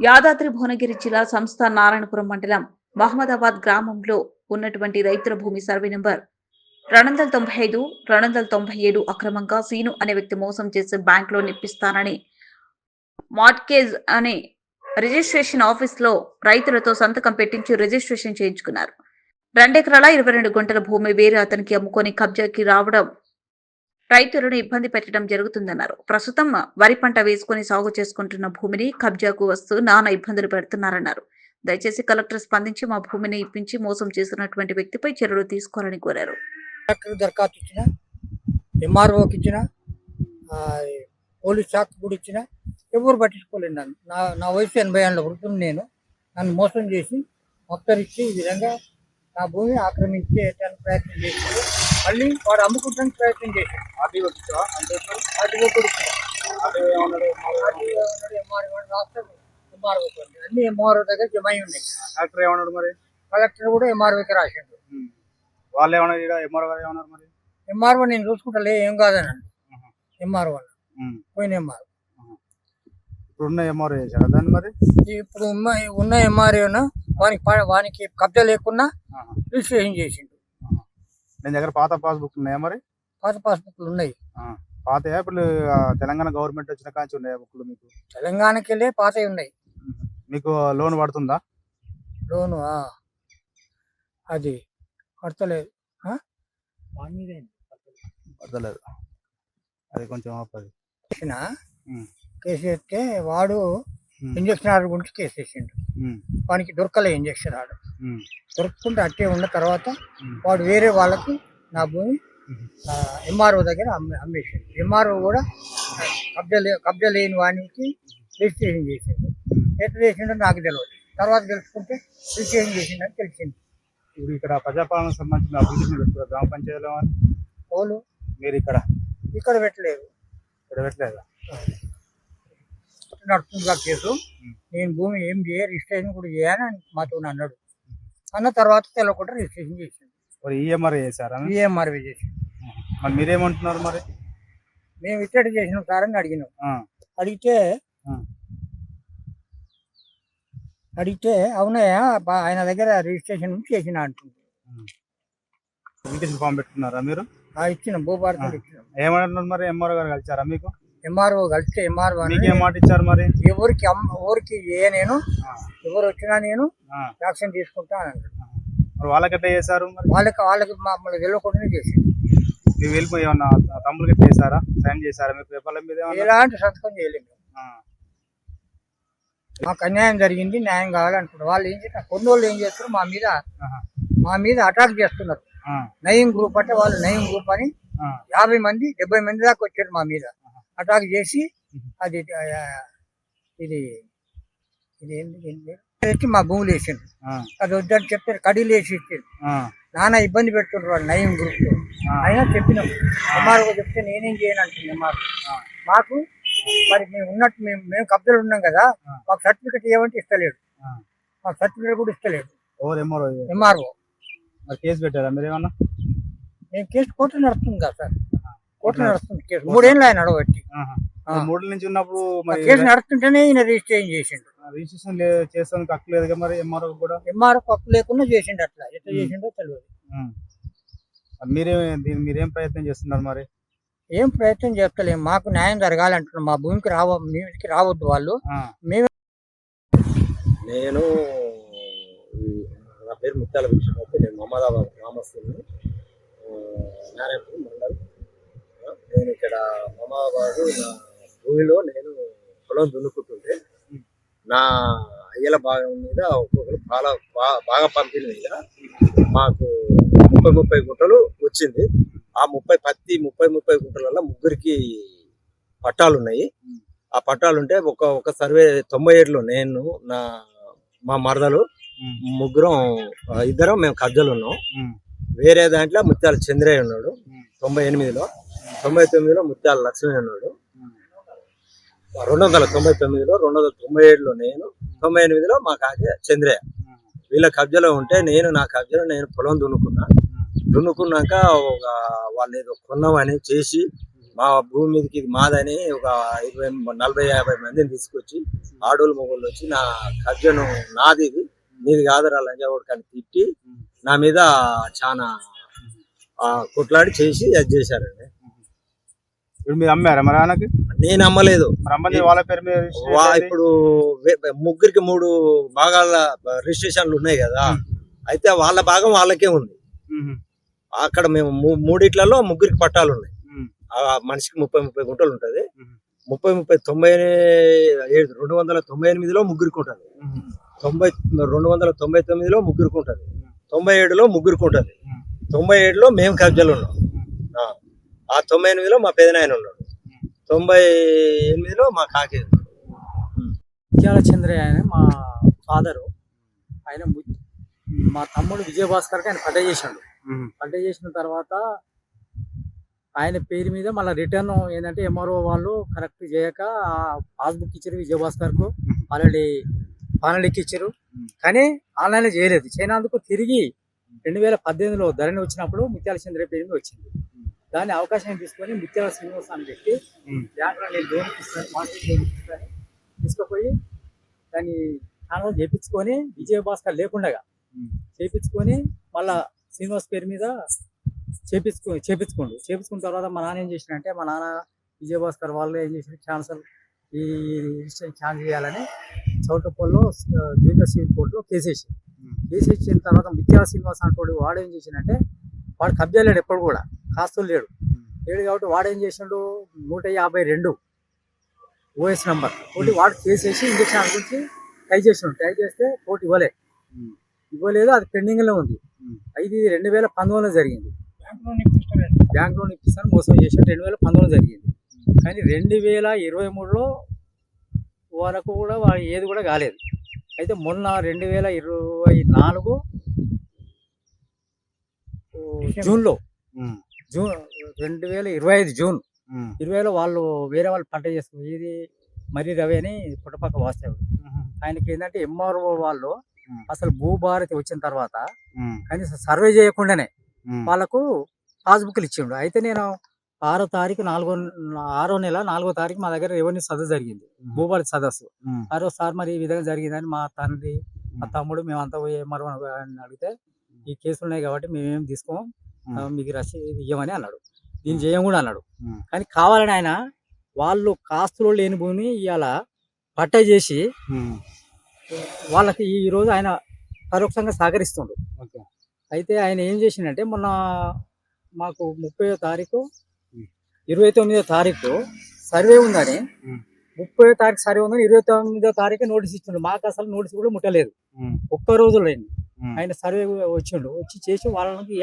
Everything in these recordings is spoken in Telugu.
యాదాద్రి భువనగిరి జిల్లా సంస్థ నారాయణపురం మండలం మహమ్మదాబాద్ గ్రామంలో ఉన్నటువంటి రైతుల భూమి సర్వే నెంబర్ రెండు వందల తొంభై ఐదు రెండు వందల తొంభై ఏడు అక్రమంగా సీను అనే వ్యక్తి మోసం చేసి బ్యాంకులో నిప్పిస్తానని మార్ట్కేజ్ అనే రిజిస్ట్రేషన్ ఆఫీస్లో రైతులతో సంతకం పెట్టించి రిజిస్ట్రేషన్ చేయించుకున్నారు. రెండెకరాల ఇరవై రెండు గుంటల భూమి వేరే అతనికి అమ్ముకొని కబ్జాకి రావడం రైతులను ఇబ్బంది పెట్టడం జరుగుతుందన్నారు. ప్రస్తుతం వరి పంట వేసుకుని సాగు చేసుకుంటున్న భూమిని కబ్జాకు వస్తూ నానా ఇబ్బందులు పెడుతున్నారన్నారు. దయచేసి కలెక్టర్ స్పందించి మా భూమిని ఇప్పించి మోసం చేస్తున్నటువంటి వ్యక్తిపై చర్యలు తీసుకోవాలని కోరారు. కలెక్టర్ దరఖాస్తు ఇచ్చిన ఎంఆర్ఓకి ఇచ్చిన పోలీస్ శాఖ కూడా ఇచ్చిన ఎవరు పట్టించుకోలేదు నన్ను. నా నా వయసు ఎనభై ఏళ్ళ వృద్ధుని నేను. నన్ను మోసం చేసి మొత్తరిచ్చి ఈ విధంగా నా భూమి ఆక్రమించేటానికి ప్రయత్నం చేశాడు. మళ్ళీ వాడు అమ్ముకుంటానికి ప్రయత్నం చేశాడు. అంటే ఏమన్నాడు? రాష్ట్రం ఎంఆర్ఓ ఉంది. అన్ని ఎంఆర్ఓ దగ్గర జమ ఉన్నాయి. ఏమన్నాడు మరి? కలెక్టర్ కూడా ఎంఆర్ఓకి రాసిండు. వాళ్ళు ఏమన్నారు ఇక్కడ ఎంఆర్ఓ గారు ఏమన్నారు మరి? ఎంఆర్ఓ నేను చూసుకుంటలే ఏం కాదనండి ఆహా. ఎంఆర్ఓ. పోయిన ఎంఆర్ఓ ఇప్పుడున్న ఎంఆర్ఓ చేశారా దాన్ని మరి ఇప్పుడు ఉన్న ఉన్న ఎంఆర్ఓను వానికి ప- వానికి కబ్జా లేకున్నా ఆహా. రిజిస్ట్రేషన్ చేసిండు. నేను దగ్గర పాత పాస్బుక్ ఉన్నాయా మరి పాత పాస్బుక్లు ఉన్నాయి ఆ. పాత ఇప్పుడు ఆ, తెలంగాణ గవర్నమెంట్ వచ్చిన కాంచి ఉన్నాయా బుక్లు మీకు తెలంగాణకి వెళ్ళే పాతవి ఉన్నాయి. మీకు లోన్ పడుతుందా లోను ఆ. అది కడతలేదు ఆ? పడతలేదు అది కొంచెం ఆపది చేసిన ఉమ్. కేసు వేస్తే వాడు. ఇంజక్షన్ ఆర్డర్ గురించి కేసు వేసిండు ఉమ్. వానికి దొరకలే ఇంజక్షన్ ఆర్డర్. దొరకకుండా అట్టే ఉన్న తర్వాత. వాడు వేరే వాళ్ళకి నా భూమి. ఎంఆర్ఓ దగ్గర అమ్మే అమ్మేసిండు. ఎంఆర్ఓ కూడా కబ్జా లే కబ్జా లేని వానికి రిజిస్ట్రేషన్ చేసిండు. ఎట్లా చేసిండో నాకు తెలియదు తర్వాత తెలుసుకుంటే రిజిస్ట్రేషన్ చేసిండని తెలిసింది. ఇప్పుడు ఇక్కడ ప్రజాపాలన సంబంధించిన అభివృద్ధిని పెట్టుకున్నారు గ్రామ పంచాయతీలో వాళ్ళు మీరు ఇక్కడ? ఇక్కడ పెట్టలేదు. ఇక్కడ పెట్టలేదా? నడుస్తుందిగా కేసు. నేను భూమి ఏం చేయ రిజిస్ట్రేషన్ కూడా చేయని మాతో అన్నాడు. అన్న తర్వాత తెలియకుండా రిజిస్ట్రేషన్ చేసిండు. మరి ఈఎంఆర్ చేశారా? ఈఎంఆర్వీ చేసిండు. మరి మీరేమంటున్నారు మరి? మేము ఇట్టడి చేసినాం సార్ అని అడిగినాం. ఆ. అడిగితే ఆ. అడిగితే అవునయ్యా ఆయన దగ్గర రిజిస్ట్రేషన్ చేసిన అంటుంది. అప్లికేషన్ ఫామ్ పెట్టుకున్నారా మీరు? ఆ ఇచ్చిన. భూభారతం ఇచ్చిన. ఏమంటున్నారు మరి? ఎంఆర్ఓ గారు కలిసారా మీకు? ఎంఆర్ఓ కలిస్తే ఎంఆర్ఓ మాట ఇచ్చారు మరి? ఎవరికి ఎవరికి ఏ నేను. ఎవరు వచ్చినా నేను ఆ. యాక్షన్ తీసుకుంటా అని మరి వాళ్ళకి ఎట్లా చేశారు మరి? వాళ్ళకి వాళ్ళకి మమ్మల్ని తెలియకుండానే చేసింది. మీరు వెళ్ళిపోయి ఏమన్నా తమ్ముడికి ఎట్లా చేశారా? సైన్ చేశారా? మీ పేపర్ల మీద ఎలాంటి సంతకం చేయలేము. మాకు అన్యాయం జరిగింది న్యాయం కావాలనుకుంటారు వాళ్ళు ఏం చేస్తారు? కొన్ని వాళ్ళు ఏం చేస్తారు? మా మీద. మా మీద అటాక్ చేస్తున్నారు. నయం గ్రూప్ అంటే వాళ్ళు నయం గ్రూప్ అని. యాభై మంది డెబ్బై మంది దాకా వచ్చారు మా మీద. అటాక్ చేసి. అది ఇది ఇది? తెచ్చి మా భూములు వేసిండు ఆ. అది వద్దని చెప్తే కడీలు వేసి ఇచ్చిండు ఆ. నానా ఇబ్బంది పెడుతుండ్రు వాళ్ళు నయం గ్రూప్. అయినా చెప్పినాం ఎంఆర్ఓ చెప్తే నేనేం చేయను అంటుంది ఎంఆర్ఓ మాకు మరి మేము ఉన్నట్టు మేము మేము కబ్జాలు ఉన్నాం కదా. మాకు సర్టిఫికెట్ ఏమంటే ఇస్తలేడు ఆ. మాకు సర్టిఫికెట్ కూడా ఇస్తలేడు ఎంఆర్ఓ ఎంఆర్ఓ మరి కేసు పెట్టారా మీరు ఏమన్నా మేము కేసు కోర్టు నడుస్తుంది కదా సార్ కోర్టు నడుస్తుంది కేసు మూడేళ్ళు ఆయన నడవట్టి ఆహా. ఆ. మరి మూడు నుంచి ఉన్నప్పుడు మరి కేసు నడుస్తుంటేనే ఈయన రిజిస్ట్రేషన్ చేసిండు. రిజిస్ట్రేషన్ చేస్తానికి హక్కు లేదు మరి ఎంఆర్ఓ కూడా? ఎంఆర్ఓ పప్పు లేకుండా చేసిండు అట్లా. ఎట్లా చేసిండో తెలియదు. మరి మీరే దీన్ని మీరేం ప్రయత్నం చేస్తున్నారు మరి? ఏం ప్రయత్నం చేస్తలేం. మాకు న్యాయం జరగాలంటున్నాం మా భూమికి రావ మీదికి రావద్దు వాళ్ళు. మేము నేను నా పేరు ముత్యాల విషయమైతే నేను మహమ్మదాబాద్ గ్రామస్తుని. నారాయణపూర్ మండల్. నేను ఇక్కడ మహమ్మదాబాద్ నా భూమిలో నేను పొలం దున్నుకుంటుంటే నా అయ్యల భాగం మీద ఒక్కొక్కరు బాగా బాగా పంపిణీ మీద మాకు ముప్పై ముప్పై గుంటలు వచ్చింది ఆ ముప్పై పత్తి ముప్పై ముప్పై గుంటలలో ముగ్గురికి పట్టాలు ఉన్నాయి ఆ పట్టాలు ఉంటే ఒక ఒక సర్వే తొంభై ఏడులో నేను నా మా మరదలు. ముగ్గురం ఇద్దరం మేము కబ్జలు ఉన్నాం. వేరే దాంట్లో ముత్యాల చంద్రయ్య ఉన్నాడు. తొంభై ఎనిమిదిలో తొంభై తొమ్మిదిలో ముత్యాల లక్ష్మీ అన్నాడు. రెండు వందల తొంభై తొమ్మిదిలో రెండు వందల తొంభై ఏడులో నేను తొంభై ఎనిమిదిలో మా కాకి చంద్రయ్య. వీళ్ళ కబ్జలో ఉంటే నేను నా కబ్జలో నేను పొలం దున్నుకున్నా. దున్నుకున్నాక ఒక వాళ్ళు ఏదో కొన్నామని చేసి మా భూమి మీదకి ఇది మాదని ఒక ఇరవై నలభై యాభై మందిని తీసుకొచ్చి ఆడోళ్ళు మొగోళ్ళు వచ్చి నా కబ్జను నాది ఇది నీది కాదురా లంజావుడు కానీ తిట్టి నా మీద చాలా కొట్లాడి చేసి అది చేశారండి. ఇప్పుడు మీరు అమ్మారా మరి ఆయనకి నేను అమ్మలేదు అమ్మని వాళ్ళ పేరు మీద వా-. ఇప్పుడు వే- ముగ్గురికి మూడు భాగాల రిజిస్ట్రేషన్లు ఉన్నాయి కదా అయితే వాళ్ళ భాగం వాళ్ళకే ఉంది మ్మ్. అక్కడ మేము మూ- మూడిట్లలో ముగ్గురికి పట్టాలు ఉన్నాయి మ్మ్. ఆ మనిషికి ముప్పై ముప్పై గుంటలు ఉంటది మ్మ్. ముప్పై ముప్పై తొంభై ఏడు రెండు వందల తొంభై ఎనిమిదిలో ముగ్గురికి ఉంటది మ్మ్. తొంభై రెండు వందల తొంభై తొమ్మిదిలో ముగ్గురికి ఉంటది తొంభై ఏడులో ముగ్గురికి ఉంటది మ్మ్. తొంభై ఏడులో మేము కబ్జాలు ఉన్నాం. ఆ తొంభై ఎనిమిదిలో మా పెదనాయన ఉన్నాడు. తొంభై ఎనిమిదిలో మా కాకి ముత్యాల చంద్రయ్య ఆయన మా ఫాదరు. ఆయన ము- తమ్ముడు విజయభాస్కర్కి ఆయన పట్ట చేసిండు. పట్ట చేసిన తర్వాత ఆయన పేరు మీద మళ్ళీ రిటర్న్ ఏంటంటే ఎంఆర్ఓ వాళ్ళు కరెక్ట్ చేయక పాస్బుక్ ఇచ్చారు విజయభాస్కర్కు. ఆల్రెడీ పానలిక్ ఇచ్చారు. కానీ ఆన్లైన్లో చేయలేదు. చేయనందుకు తిరిగి రెండు వేల పద్దెనిమిదిలో ధరణి వచ్చినప్పుడు ముత్యాల చంద్రయ్య పేరు మీద వచ్చింది. దాన్ని అవకాశం తీసుకొని ముత్యాల శ్రీనివాస్ అని పెట్టి నేను తీసుకుపోయి దాన్ని ఛానల్ చేపించుకొని విజయభాస్కర్ లేకుండా మ్మ్. చేపించుకొని మళ్ళా శ్రీనివాస్ పేరు మీద చేపించుకో చేపించుకోండు. చేపించుకున్న తర్వాత మా నాన్న ఏం చేసినంటే మా నాన్న విజయభాస్కర్ వాళ్ళు ఏం చేసిన ఛాన్సల్ ఈ రిజిస్ట్రేషన్ ఛాన్స్ చేయాలని చౌటపల్లిలో జూనియర్ సివిల్ కోర్టులో కేసు వేసి మ్మ్. కేసు ఇచ్చిన తర్వాత ముత్యాల శ్రీనివాస్ అంటోడు వాడు ఏం చేసిండంటే వాడు కబ్జా లేడు ఎప్పుడు కూడా. కాస్తూ లేడు. లేడు కాబట్టి వాడేం చేసిండు? నూట యాభై రెండు ఓఎస్ నంబర్. ఒకటి వాడు చేసేసి ఇంజక్షన్ గురించి ట్రై చేసిండు. ట్రై చేస్తే కోర్టు ఇవ్వలే. ఇవ్వలేదు అది పెండింగ్లో ఉంది. మ్మ్. ఇది రెండు వేల పంతొమ్మిదిలో జరిగింది. బ్యాంక్ లోన్ ఇప్పిస్తాను మోసం చేసి రెండు వేల పంతొమ్మిది జరిగింది. కానీ రెండు వేల ఇరవై మూడులో వరకు కూడా ఏది కూడా కాలేదు. అయితే మొన్న రెండు వేల ఇరవై నాలుగు జూన్లో జూన్ రెండు వేల ఇరవై ఐదు జూన్. ఇరవైలో వాళ్ళు వేరే వాళ్ళు పంట చేసుకున్నారు ఇది మరి రవి అని పుట్టపక్క వాస్తవుడు మ్మ్. ఆయనకి ఏంటంటే ఎంఆర్ఓ వాళ్ళు. అసలు భూభారతి వచ్చిన తర్వాత. కనీసం సర్వే చేయకుండానే. వాళ్ళకు పాస్బుక్లు ఇచ్చిండు అయితే నేను ఆరో తారీఖు నాలుగో ఆరో నెల నాలుగో తారీఖు మా దగ్గర రెవెన్యూ సదస్సు జరిగింది భూభారతి సదస్సు మ్మ్. ఆ రోజు సార్ మరి ఈ విధంగా జరిగిందని మా తండ్రి మా తమ్ముడు మేమంతా పోయి మరో అని అడిగితే ఈ కేసులు ఉన్నాయి కాబట్టి మేమేం తీసుకోం మీకు రసీదు ఇవ్వమని అన్నాడు దీన్ని చేయం కూడా అన్నాడు. కానీ కావాలని ఆయన వాళ్ళు కాస్తులో లేని భూమిని ఇవాళ పట్ట చేసి. వాళ్ళకి ఈ రోజు ఆయన పరోక్షంగా సహకరిస్తుండు అయితే ఆయన ఏం చేసిండంటే మొన్న మాకు ముప్పై తారీఖు. ఇరవై తొమ్మిదో తారీఖు సర్వే ఉందని. ముప్పై తారీఖు సర్వే ఉందని ఇరవై తొమ్మిదో తారీఖు నోటీస్ ఇచ్చిండు మాకు అసలు నోటీస్ కూడా ముట్టలేదు. ఒక్క రోజులో అయింది. ఆయన సర్వే వచ్చిండు వచ్చి చేసి వాళ్ళకి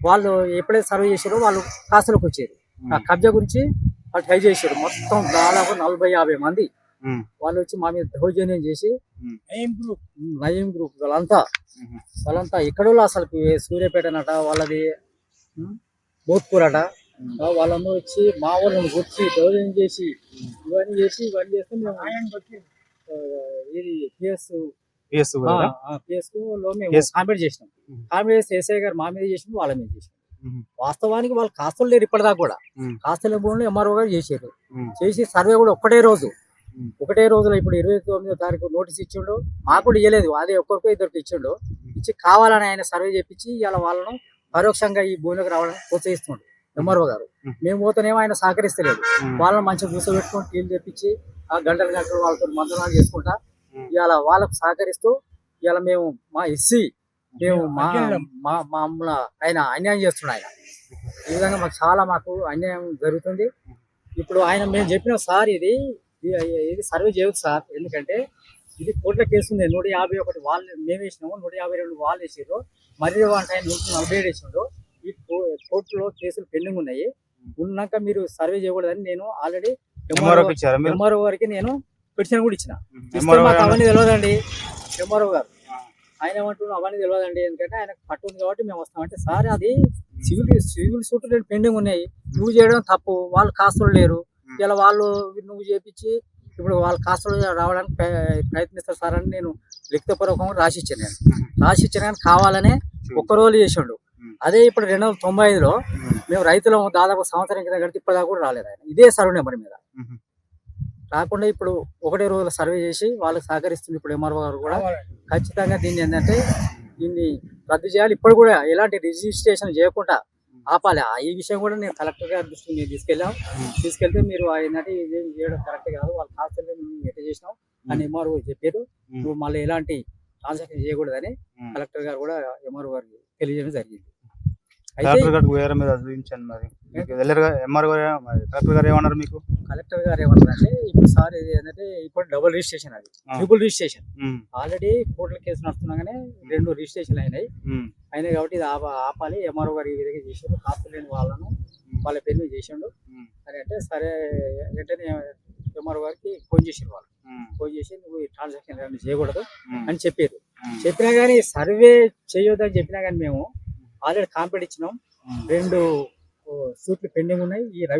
వాళ్ళు ఎప్పుడైతే సర్వే చేసారో వాళ్ళు కాసులకు వచ్చేది ఆ కబ్జా గురించి వాళ్ళు ట్రై చేశారు. మొత్తం దాదాపు నలభై యాభై మంది. వాళ్ళు వచ్చి మా మీద దౌర్జన్యం చేసి. నయీం గ్రూప్. నయీం గ్రూప్ వాళ్ళంతా. వాళ్ళంతా ఎక్కడో అసలు సూర్యాపేటనట వాళ్ళది ఉమ్, భోత్పూర్ అట వాళ్ళందరూ వచ్చి మా వాళ్ళని వచ్చి దౌర్జన్యం చేసి ఇవన్నీ చేసి ఇవన్నీ చేస్తే మేము ఇది కేసు కేసు మేము. కాంపేట్ చేసినాం మ్మ్. కాంపేట్ చేసి ఎస్ఐ గారు మా మీద చేసిన వాళ్ళ మీద చేసినాం. వాస్తవానికి వాళ్ళు కాస్తులు లేరు ఇప్పటిదాకా కూడా. కాస్తుల భూములు ఎంఆర్ఓ గారు చేసారు మ్మ్. చేసి సర్వే కూడా ఒకటే రోజు. ఒకటే రోజులో ఇప్పుడు ఇరవై తొమ్మిదో తారీఖు నోటీస్ ఇచ్చిండు మాకు కూడా ఇవ్వలేదు అదే ఒక్కరికో ఇద్దరికి ఇచ్చిండు ఇచ్చి కావాలని ఆయన సర్వే చేపించి ఇలా వాళ్ళను పరోక్షంగా ఈ భూమిలోకి రావాలని ప్రోత్సహిస్తుండు ఎంఆర్ఓ గారు మ్మ్. పోతేనేమో ఆయన సహకరిస్తలేదు. వాళ్ళని మంచిగా కూర్చోబెట్టుకొని టీలు తెప్పించి ఆ గంటలు గంటలు వాళ్ళతో మందనాలు చేసుకుంటా. ఇవాళ వాళ్ళకు సహకరిస్తూ ఇవాళ మేము మా ఎస్సీ మేము మా మా మామూలు ఆయన అన్యాయం చేస్తున్నాడు ఆయన. ఈ విధంగా మాకు చాలా మాకు అన్యాయం జరుగుతుంది. ఇప్పుడు ఆయన మేము చెప్పిన సార్ ఇది ఇది- సర్వే చేయదు సార్. ఎందుకంటే ఇది కోర్టుల కేసు ఉంది. నూట యాభై ఒకటి వాళ్ళు మేము వేసినాము నూట యాభై రెండు వాళ్ళు వేసారు మరి వంట ఆయన నూట నలభై ఏడు వేసిండు ఈ కోర్టులో కేసులు పెండింగ్ ఉన్నాయి. ఉన్నాక మీరు సర్వే చేయకూడదని నేను ఆల్రెడీ ఎంఆర్ఓ గారికి నేను పిటిషన్ కూడా ఇచ్చిన. మాకు అవన్నీ తెలియదండి ఎంఆర్ఓ గారు. ఆయన ఏమంటున్నారు అవన్నీ తెలియదండి ఎందుకంటే ఆయనకు పట్టు ఉంది కాబట్టి మేము వస్తామంటే సార్ అది సివిల్ సివిల్ సూట్ రెండు పెండింగ్ ఉన్నాయి. నువ్వు చేయడం తప్పు. వాళ్ళు కాస్తులు లేరు. ఇలా వాళ్ళు నువ్వు చేపించి ఇప్పుడు వాళ్ళ కాస్తులు రావడానికి ప్రయ- ప్రయత్నిస్తారు సార్ అని నేను లిఖితపూర్వకంగా రాసి ఇచ్చాను నేను. రాసి ఇచ్చాను కానీ కావాలనే ఒక్క రోజు చేసిండు. అదే ఇప్పుడు రెండు వందల తొంభై ఐదులో మేము. రైతులం దాదాపు సంవత్సరం కింద కడితే ఇప్పటిదాకా కూడా రాలేదు ఆయన. ఇదే సర్వే నెంబర్ మీద. రాకుండా ఇప్పుడు ఒకటే రోజుల సర్వే చేసి వాళ్ళకి సహకరిస్తుంది ఇప్పుడు ఎంఆర్ఓ గారు కూడా. ఖచ్చితంగా దీన్ని ఏంటంటే దీన్ని రద్దు చేయాలి. ఇప్పుడు కూడా ఎలాంటి రిజిస్ట్రేషన్ చేయకుండా ఆపాలి. ఆ ఈ విషయం కూడా నేను కలెక్టర్ గారి దృష్టికి మేము తీసుకెళ్ళాం. తీసుకెళ్తే మీరు ఏంటంటే ఇదేం చేయడం కరెక్ట్ కాదు. వాళ్ళ కాస్త మేము ఎట్లా చేసినాం అని ఎంఆర్ఓ చెప్పారు. నువ్వు మళ్ళీ ఎలాంటి ట్రాన్సాక్షన్ చేయకూడదని. కలెక్టర్ గారు కూడా ఎంఆర్ఓ గారికి తెలియజేయడం జరిగింది. కలెక్టర్ గారికి వేరే మీద చూపించండి మరి. వెళ్ళారుగా ఎంఆర్ గారు కలెక్టర్ గారు ఏమన్నారు మీకు? కలెక్టర్ గారు ఏమంటారంటే ఇప్పుడు సార్ ఇది ఏంటంటే ఇప్పుడు డబుల్ రిజిస్ట్రేషన్ అది. Triple registration. ఆల్రెడీ కోర్టుల కేసు నడుస్తున్నాగానే రెండు రిజిస్ట్రేషన్ అయినాయి. అయినాయి కాబట్టి ఇది ఆప- ఆపాలి. ఎంఆర్ఓ గారు ఈ విధంగా చేసిండు కాస్త లేని వాళ్ళను వాళ్ళ పేరు మీద చేసిండు. అని అంటే సరే వెంటనే ఎంఆర్ఓ గారికి ఫోన్ చేసిండు వాళ్ళు. ఫోన్ చేసి నువ్వు ఈ ట్రాన్సాక్షన్ చేయకూడదు అని చెప్పారు. చెప్పినా కానీ సర్వే చేయొద్దని చెప్పినా కానీ మేము ఆల్రెడీ కాంప్లీట్ ఇచ్చినాం. రెండు సూట్లు పెండింగ్ ఉన్నాయి ఈ రవి